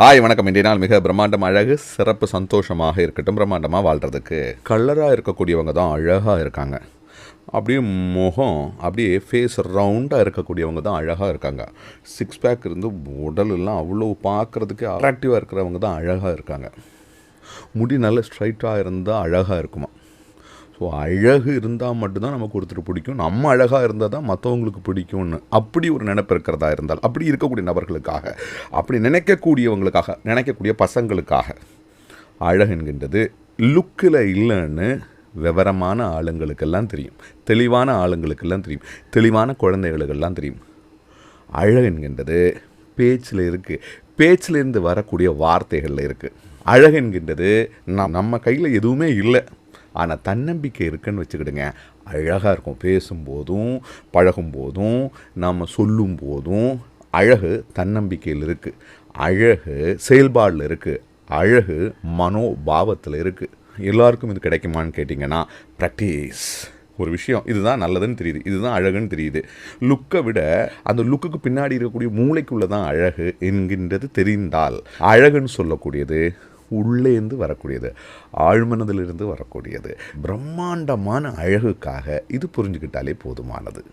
Hi வணக்கம். இன்றைய நாள் மிக பிரம்மாண்டம் அழகு சிறப்பு சந்தோஷமாக இருக்கட்டும். பிரம்மாண்டமாக வாழ்கிறதுக்கு கலராக இருக்கக்கூடியவங்க தான் அழகாக இருக்காங்க. அப்படியே முகம் அப்படியே ஃபேஸ் ரவுண்டாக இருக்கக்கூடியவங்க தான் அழகாக இருக்காங்க. சிக்ஸ் பேக் இருந்து உடலெல்லாம் அவ்வளோ பார்க்குறதுக்கு அட்ராக்டிவாக இருக்கிறவங்க தான் அழகாக இருக்காங்க. முடி நல்ல ஸ்ட்ரைட்டாக இருந்தால் அழகாக இருக்குமா? ஸோ அழகு இருந்தால் மட்டும்தான் நமக்கு ஒருத்தர் பிடிக்கும். நம்ம அழகாக இருந்தால் தான் மற்றவங்களுக்கு பிடிக்கும்னு அப்படி ஒரு நினைப்பு இருக்கிறதா இருந்தால் அப்படி இருக்கக்கூடிய நபர்களுக்காக அப்படி நினைக்கக்கூடியவங்களுக்காக நினைக்கக்கூடிய பசங்களுக்காக அழகு என்கின்றது. லுக்கில் இல்லைன்னு விவரமான ஆளுங்களுக்கெல்லாம் தெரியும். தெளிவான ஆளுங்களுக்கெல்லாம் தெரியும். தெளிவான குழந்தைகளுக்கெல்லாம் தெரியும். அழகு என்கின்றது பேச்சில் இருக்குது பேச்சிலேருந்து வரக்கூடிய வார்த்தைகளில் இருக்குது அழகு என்கின்றது நம் நம்ம கையில் எதுவுமே இல்லை. ஆனால் தன்னம்பிக்கை இருக்குன்னு வச்சுக்கிடுங்க. அழகாக இருக்கும். பேசும்போதும் பழகும்போதும் நாம் சொல்லும் போதும் அழகு தன்னம்பிக்கையில் இருக்குது அழகு செயல்பாடில் இருக்குது அழகு மனோபாவத்தில் இருக்குது எல்லாருக்கும் இது கிடைக்குமான்னு கேட்டிங்கன்னா ப்ராக்டிஸ் ஒரு விஷயம். இதுதான் நல்லதுன்னு தெரியுது. இதுதான் அழகுன்னு தெரியுது. லுக்கை விட அந்த லுக்குக்கு பின்னாடி இருக்கக்கூடிய மூளைக்குள்ளே தான் அழகு என்கின்றது தெரிந்தால் அழகுன்னு சொல்லக்கூடியது உள்ளேந்து வரக்கூடியது ஆழ்மனதிலிருந்து வரக்கூடியது. பிரம்மாண்டமான அழகுக்காக இது புரிஞ்சுக்கிட்டாலே போதுமானது.